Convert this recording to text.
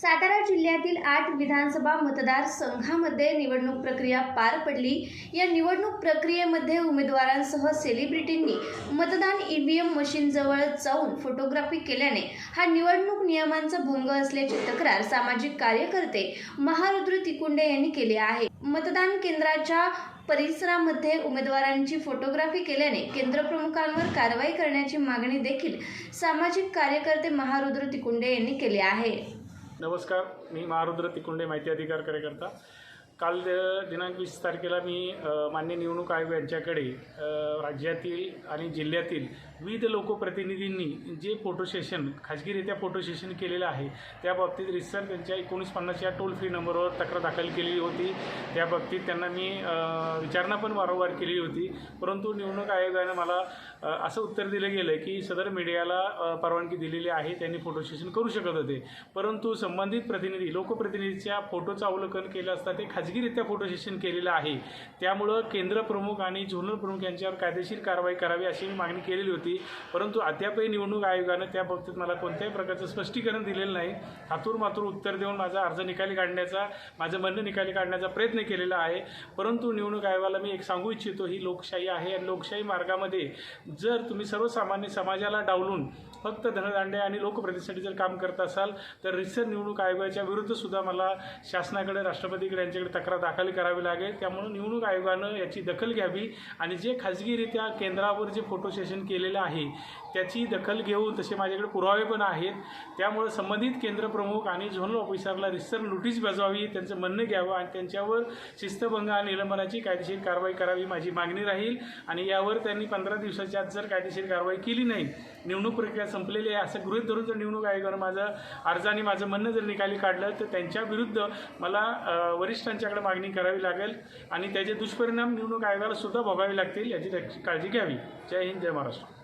सातारा जिल्ह्यातील आठ विधानसभा मतदारसंघामध्ये निवडणूक प्रक्रिया पार पडली. या निवडणूक प्रक्रियेमध्ये उमेदवारांसह सेलिब्रिटींनी मतदान ईव्हीएम मशीनजवळ जाऊन फोटोग्राफी केल्याने हा निवडणूक नियमांचा भंग असल्याची तक्रार सामाजिक कार्यकर्ते महारुद्र तिकुंडे यांनी केली आहे. मतदान केंद्राच्या परिसरामध्ये उमेदवारांची फोटोग्राफी केल्याने केंद्रप्रमुखांवर कारवाई करण्याची मागणी देखील सामाजिक कार्यकर्ते महारुद्र तिकुंडे यांनी केली आहे. नमस्कार मी महारुद्र तिकुंडे माहिती अधिकार कार्यकर्ता. काल दिनांक वीस तारखेला मी मान्य निवडणूक आयोग यांच्याकडे राज्यातील आणि जिल्ह्यातील विविध लोकप्रतिनिधींनी जे फोटो सेशन खाजगीरित्या फोटो सेशन केलेलं आहे त्या बाबतीत रिसर त्यांच्या एकोणीस पन्नास या टोल फ्री नंबरवर तक्रार दाखल केलेली होती. त्या बाबतीत त्यांना मी विचारणा पण वारंवार केली होती. परंतु निवडणूक आयोगानं मला असं उत्तर दिलं गेलं की सदर मीडियाला परवानगी दिलेली आहे त्यांनी फोटो सेशन करू शकत होते. परंतु संबंधित प्रतिनिधी लोकप्रतिनिधीच्या फोटोचं अवलोकन केलं असता ते खाजगी खाजगीरित्या फोटो सेशन केलेलं आहे. त्यामुळं केंद्र प्रमुख आणि झोनल प्रमुख यांच्यावर कायदेशीर कारवाई करावी अशी मी मागणी केलेली होती. परंतु अद्यापही निवडणूक आयोगानं त्या बाबतीत मला कोणत्याही प्रकारचं स्पष्टीकरण दिलेलं नाही. आतुर मातूर उत्तर देऊन माझा अर्ज निकाली काढण्याचा माझं म्हणणं निकाली काढण्याचा प्रयत्न केलेला आहे. परंतु निवडणूक आयोगाला मी एक सांगू इच्छितो ही लोकशाही आहे आणि लोकशाही मार्गामध्ये जर तुम्ही सर्वसामान्य समाजाला डावलून फक्त धनदांडे आणि लोकप्रतिसाठी जर काम करत असाल तर रिसर निवडणूक आयोगाच्या विरुद्ध सुद्धा मला शासनाकडे राष्ट्रपतीकडे यांच्याकडे तक्रार दाखल करावी लागेल. त्यामुळे निवडणूक आयोगानं याची दखल घ्यावी आणि जे खाजगीरित्या केंद्रावर जे फोटो सेशन केलेलं आहे त्याची दखल घेऊन तसे माझ्याकडे पुरावे पण आहेत. त्यामुळे संबंधित केंद्र प्रमुख आणि झोनल ऑफिसरला रिसर नोटीस बजावी त्यांचं म्हणणं घ्यावं आणि त्यांच्यावर शिस्तभंग आणि निलंबनाची कायदेशीर कारवाई करावी माझी मागणी राहील. आणि यावर त्यांनी पंधरा दिवसाच्या आत जर कायदेशीर कारवाई केली नाही निवडणूक प्रक्रिया संपलेली आहे असं गृहित धरून जर निवडणूक आयोगानं माझं अर्ज आणि माझं म्हणणं जर निकाली काढलं तर त्यांच्या विरुद्ध मला वरिष्ठांच्या त्यांच्याकडे मागणी करावी लागेल आणि त्याचे दुष्परिणाम निवडणूक आयोगाला सुद्धा भोगावे लागतील याची त्याची काळजी घ्यावी. जय हिंद जय महाराष्ट्र.